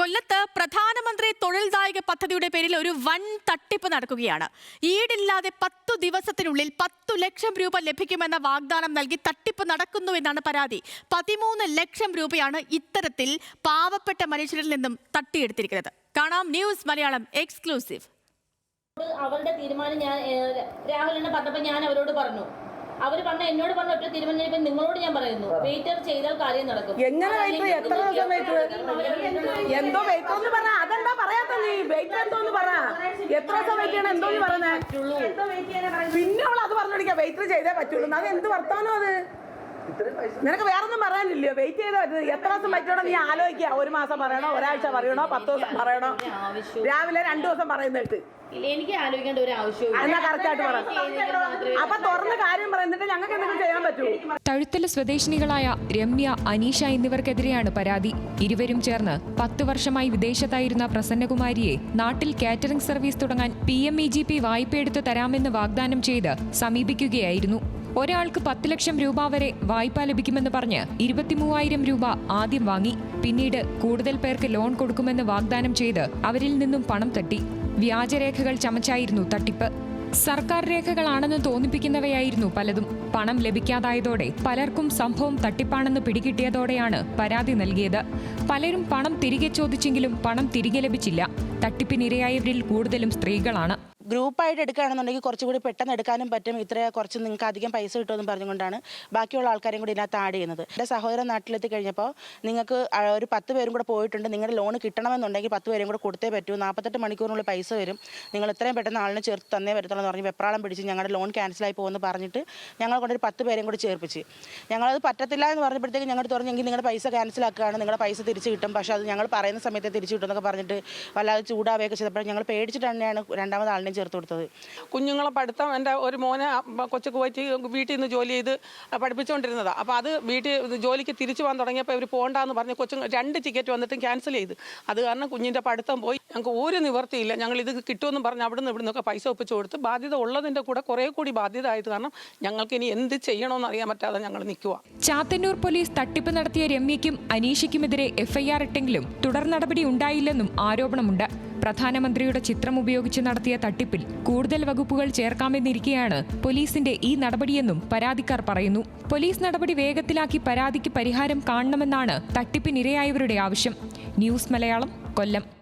കൊല്ലത്ത് പ്രധാനമന്ത്രി തൊഴിൽദായക പദ്ധതിയുടെ പേരിൽ ഒരു വൻ തട്ടിപ്പ് നടക്കുകയാണ്. ഈടില്ലാതെ പത്തു ദിവസത്തിനുള്ളിൽ പത്തു ലക്ഷം രൂപ ലഭിക്കുമെന്ന വാഗ്ദാനം നൽകി തട്ടിപ്പ് നടക്കുന്നു എന്നാണ് പരാതി. പതിമൂന്ന് ലക്ഷം രൂപയാണ് ഇത്തരത്തിൽ പാവപ്പെട്ട മനുഷ്യരിൽ നിന്നും തട്ടിയെടുത്തിരിക്കുന്നത്. കാണാം ന്യൂസ് മലയാളം എക്സ്ക്ലൂസീവ്. അവരുടെ തീരുമാനം ഞാൻ രാഹുലിനെ പറഞ്ഞപ്പോൾ ഞാൻ അവരോട് പറഞ്ഞു. അവർ പറഞ്ഞ എന്നോട് പറഞ്ഞ ഒറ്റ തീരുമാനം നിങ്ങളോട് ഞാൻ പറയുന്നു. വെയിറ്റർ ചെയ്താൽ കാര്യം നടക്കും. എങ്ങനെ എത്ര ദിവസം എന്തോ എന്ന് അതെന്താ പറയാത്ത നീ? വെയിറ്റർ എന്തോന്ന് പറ. എത്ര ദിവസം വെയിറ്റ് ചെയ്യണം? എന്തോന്ന് പറഞ്ഞേ? പിന്നെ അവൾ അത് പറഞ്ഞോടിക്കാം വെയിറ്റർ ചെയ്തേ പറ്റുള്ളൂ. അത് എന്ത് വർത്താനോ അത്? നിനക്ക് വേറൊന്നും പറയാനില്ലയോ? വെയിറ്റ് ചെയ്ത് വരുന്നത് എത്ര ദിവസം പറ്റണോ നീ ആലോചിക്കുക ഒരു മാസം പറയണോ? ഒരാഴ്ച പറയണോ? പത്ത് ദിവസം പറയണോ? രാവിലെ രണ്ടു ദിവസം പറയുന്നിട്ട്. എനിക്ക് ആലോചിക്കേണ്ട ഒരു ആവശ്യവും അപ്പൊ തുറന്ന കാര്യം പറയുന്നിട്ട് ഞങ്ങൾക്ക് എന്തെങ്കിലും ചെയ്യാൻ പറ്റുമോ തഴുത്തല സ്വദേശിനികളായ രമ്യ അനീഷ എന്നിവർക്കെതിരെയാണ് പരാതി. ഇരുവരും ചേർന്ന് പത്ത് വർഷമായി വിദേശത്തായിരുന്ന പ്രസന്നകുമാരിയെ നാട്ടിൽ കാറ്ററിംഗ് സർവീസ് തുടങ്ങാൻ P M E G P വായ്പയെടുത്ത് തരാമെന്ന് വാഗ്ദാനം ചെയ്ത് സമീപിക്കുകയായിരുന്നു. ഒരാൾക്ക് പത്ത് ലക്ഷം രൂപ വരെ വായ്പ ലഭിക്കുമെന്ന് പറഞ്ഞ് ഇരുപത്തിമൂവായിരം രൂപ ആദ്യം വാങ്ങി പിന്നീട് കൂടുതൽ പേർക്ക് ലോൺ കൊടുക്കുമെന്ന് വാഗ്ദാനം ചെയ്ത് അവരിൽ നിന്നും പണം തട്ടി. വ്യാജരേഖകൾ ചമച്ചായിരുന്നു തട്ടിപ്പ്. സർക്കാർ രേഖകളാണെന്ന് തോന്നിപ്പിക്കുന്നവയായിരുന്നു പലതും. പണം ലഭിക്കാതായതോടെ പലർക്കും സംഭവം തട്ടിപ്പാണെന്ന് പിടികിട്ടിയതോടെയാണ് പരാതി നൽകിയത്. പലരും പണം തിരികെ ചോദിച്ചെങ്കിലും പണം തിരികെ ലഭിച്ചില്ല. തട്ടിപ്പിനിരയായവരിൽ കൂടുതലും സ്ത്രീകളാണ്. ഗ്രൂപ്പായിട്ട് എടുക്കുകയാണെന്നുണ്ടെങ്കിൽ കുറച്ചുകൂടി പെട്ടെന്ന് എടുക്കാനും പറ്റും. ഇത്ര കുറച്ച് നിങ്ങൾക്ക് അധികം പൈസ കിട്ടുമെന്ന് പറഞ്ഞുകൊണ്ടാണ് ബാക്കിയുള്ള ആൾക്കാരെയും കൂടി ഇതിനകത്ത് ആഡ് ചെയ്യുന്നത്. എന്റെ സഹോദരൻ നാട്ടിലെത്തി കഴിഞ്ഞപ്പോൾ നിങ്ങൾക്ക് ഒരു പത്ത് പേരും കൂടെ പോയിട്ടുണ്ട്. നിങ്ങളുടെ ലോൺ കിട്ടണമെന്നുണ്ടെങ്കിൽ പത്ത് പേരും കൂടെ കൊടുത്തേ പറ്റൂ. നാൽപ്പത്തെട്ട് മണിക്കൂറിനുള്ളിൽ പൈസ വരും. നിങ്ങൾ എത്രയും പെട്ടെന്ന് ആളിനെ ചേർത്ത് തന്നേ വരത്തുള്ളൂ എന്ന് പറഞ്ഞ് വെപ്രാളം പിടിച്ച് ഞങ്ങളുടെ ലോൺ ക്യാൻസലായി പോകുമെന്ന് പറഞ്ഞിട്ട് ഞങ്ങൾ കൊണ്ടൊരു പത്ത് പേരും കൂടി ചേർപ്പിച്ച്. ഞങ്ങളത് പറ്റത്തില്ല എന്ന് പറഞ്ഞപ്പോഴത്തേക്ക് ഞങ്ങൾ പറഞ്ഞെങ്കിൽ നിങ്ങളുടെ പൈസ ക്യാൻസലാക്കുകയാണ് നിങ്ങളുടെ പൈസ തിരിച്ച് കിട്ടും. പക്ഷേ അത് ഞങ്ങൾ പറയുന്ന സമയത്ത് തിരിച്ച് കിട്ടും എന്നൊക്കെ പറഞ്ഞിട്ട് വല്ലാതെ ചൂടാവുകയൊക്കെ ചെയ്തപ്പോൾ ഞങ്ങൾ പേടിച്ചിട്ട് തന്നെയാണ് രണ്ടാമത് ആളിനെയും ചേർത്ത് കൊടുത്തത്? കുഞ്ഞുങ്ങളെ പഠിത്തം എന്റെ ഒരു മോനെ കൊച്ചു കുവൈറ്റ് വീട്ടിൽ നിന്ന് ജോലി ചെയ്ത് പഠിപ്പിച്ചുകൊണ്ടിരുന്നതാണ് അപ്പോൾ അത് വീട്ടിൽ ജോലിക്ക് തിരിച്ചു പോകാൻ തുടങ്ങിയപ്പോൾ ഇവർ പോകണ്ടെന്ന് പറഞ്ഞ് കൊച്ചു രണ്ട് ടിക്കറ്റ് വന്നിട്ട് ക്യാൻസൽ ചെയ്ത്. അത് കാരണം കുഞ്ഞിന്റെ പഠിത്തം പോയി. ഞങ്ങൾക്ക് ഒരു നിവർത്തിയില്ല ഞങ്ങൾ ഇത് കിട്ടുമെന്ന് പറഞ്ഞ് അവിടെ നിന്ന് ഇവിടെ നിന്നൊക്കെ പൈസ ഒപ്പിച്ചു കൊടുത്ത് ബാധ്യത ഉള്ളതിന്റെ കൂടെ കുറേ കൂടി ബാധ്യത ആയത് കാരണം ഞങ്ങൾക്ക് ഇനി എന്ത് ചെയ്യണമെന്ന് അറിയാൻ പറ്റാതെ ഞങ്ങൾ നിൽക്കുക ചാത്തന്നൂർ പോലീസ് തട്ടിപ്പ് നടത്തിയ രമ്യയ്ക്കും അനീഷയ്ക്കുമെതിരെ എഫ്ഐആർ ഇട്ടെങ്കിലും തുടർ നടപടി ഉണ്ടായില്ലെന്നും ആരോപണമുണ്ട്. പ്രധാനമന്ത്രിയുടെ ചിത്രം ഉപയോഗിച്ച് നടത്തിയ തട്ടിപ്പിൽ കൂടുതൽ വകുപ്പുകൾ ചേർക്കാമെന്നിരിക്കെയാണ് പോലീസിന്റെ ഈ നടപടിയെന്നും പരാതിക്കാർ പറയുന്നു. പോലീസ് നടപടി വേഗത്തിലാക്കി പരാതിക്ക് പരിഹാരം കാണണമെന്നാണ് തട്ടിപ്പിനിരയായവരുടെ ആവശ്യം. ന്യൂസ് മലയാളം കൊല്ലം.